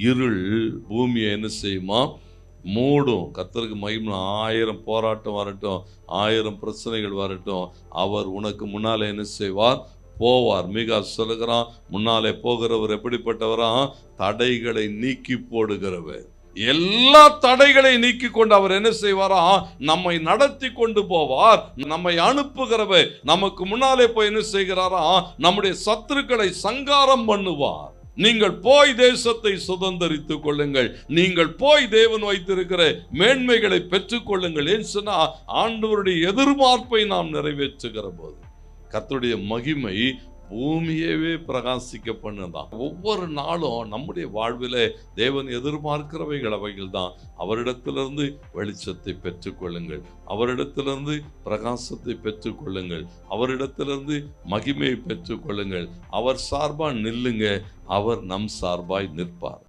இருள் பூமியை என்ன செய்யுமா? மூடும். கத்தருக்கு மகிமை. ஆயிரம் போராட்டம் வரட்டும். ஆயிரம் பிரச்சனைகள் வரட்டும். அவர் உனக்கு முன்னாலே என்ன செய்வார்? போவார். மிக சொல்லுகிறான் முன்னாலே போகிறவர் எப்படிப்பட்டவரா? தடைகளை நீக்கி போடுகிறவர். எல்லா தடைகளை நீக்கி கொண்டு அவர் என்ன செய்வாரா? நம்மை நடத்தி கொண்டு போவார். நம்மை அனுப்புகிறவர். நமக்கு முன்னாலே போய் என்ன செய்கிறாரா? நம்முடைய சத்துருக்களை சங்காரம் பண்ணுவார். நீங்கள் போய் தேசத்தை சுதந்தரித்துக் கொள்ளுங்கள். நீங்கள் போய் தேவன் வைத்திருக்கிற மேன்மைகளை பெற்றுக்கொள்ளுங்கள் ஏன் சொன்னா ஆண்டவருடைய எதிர்பார்ப்பை நாம் நிறைவேற்றுகிற போது. கத்தருடைய மகிமை பூமியவே பிரகாசிக்க பண்ணுதான் ஒவ்வொரு நாளும் நம்முடைய வாழ்வில் தேவன் எதிர்பார்க்கிறவைகள் அவைகள் தான் அவரிடத்திலிருந்து வெளிச்சத்தை பெற்றுக்கொள்ளுங்கள். அவரிடத்திலிருந்து பிரகாசத்தை பெற்றுக்கொள்ளுங்கள். அவரிடத்திலிருந்து மகிமையை பெற்றுக்கொள்ளுங்கள். அவர் சார்பாக நில்லுங்க. அவர் நம் சார்பாய் நிற்பார்.